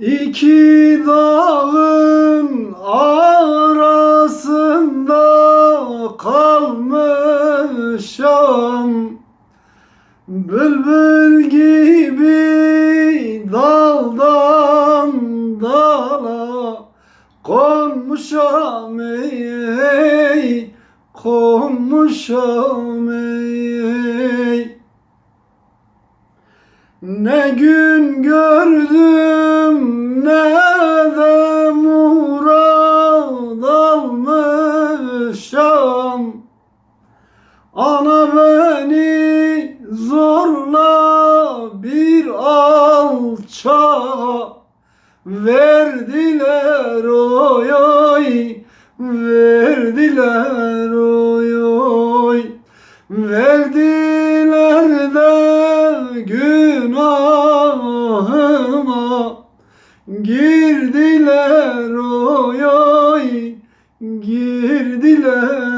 İki dağın arasında kalmışam. Bülbül gibi daldan dala konmuşam ey konmuşam ey ne gün gördüm ne de murad almışam Ana beni zorla bir alçağa Verdiler oy oy Verdiler oy Girdiler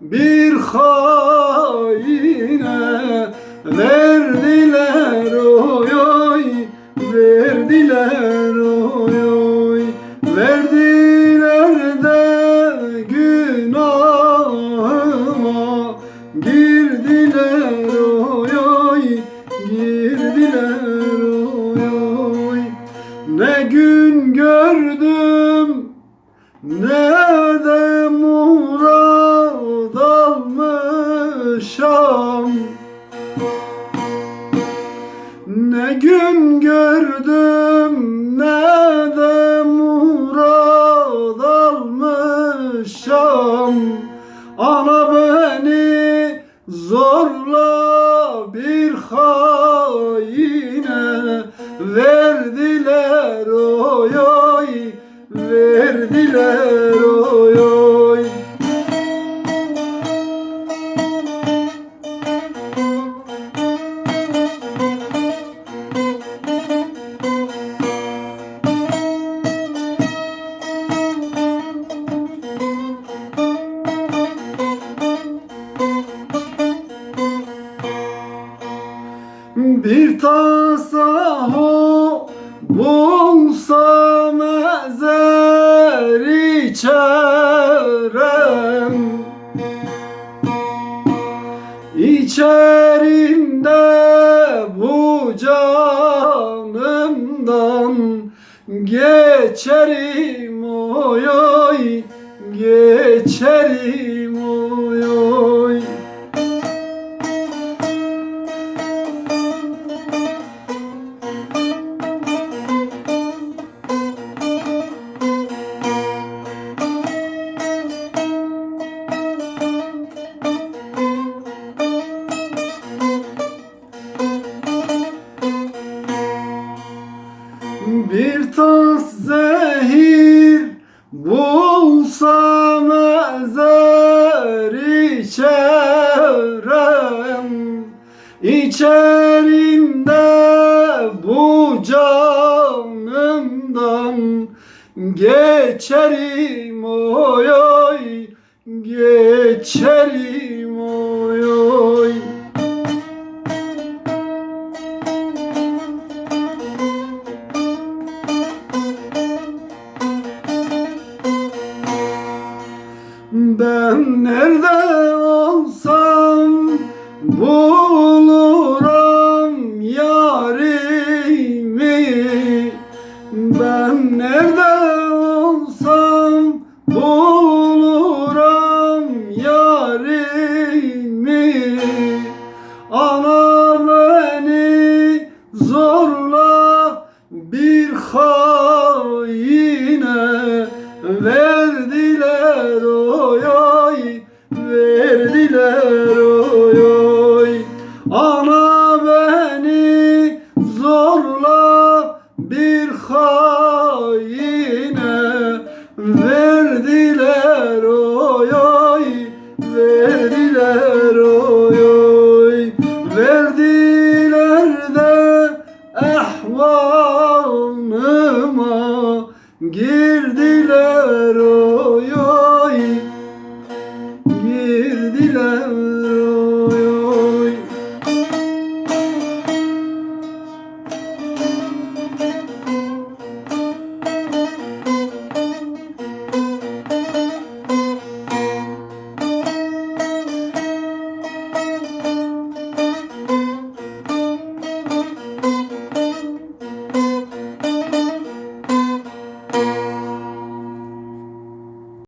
bir haine. Verdiler oy oy. Verdiler oy oy. Verdiler de günahıma. Girdiler oy oy. Girdiler oy oy. Ne gün gördüm ne de almışam Ne gün gördüm ne de murad almışam. Ana beni zorla bir haine Verdiler oy oy Verdiler Bir tasa ho bulsam ezer içerem. İçerimde bu canımdan Geçerim oy oy Geçerim oy oy bulsam ezer içerem. İçerimde bu canımdan Geçerim oy oy. Geçerim oy oy Nerede olsam bulurum yarimi. Ben nerede olsam bulurum yarimi. Ana beni zorla bir haine ver. Ana beni zorla bir haine verdiler oy oy verdiler oy oy. Verdiler de ehvanıma girdiler oy.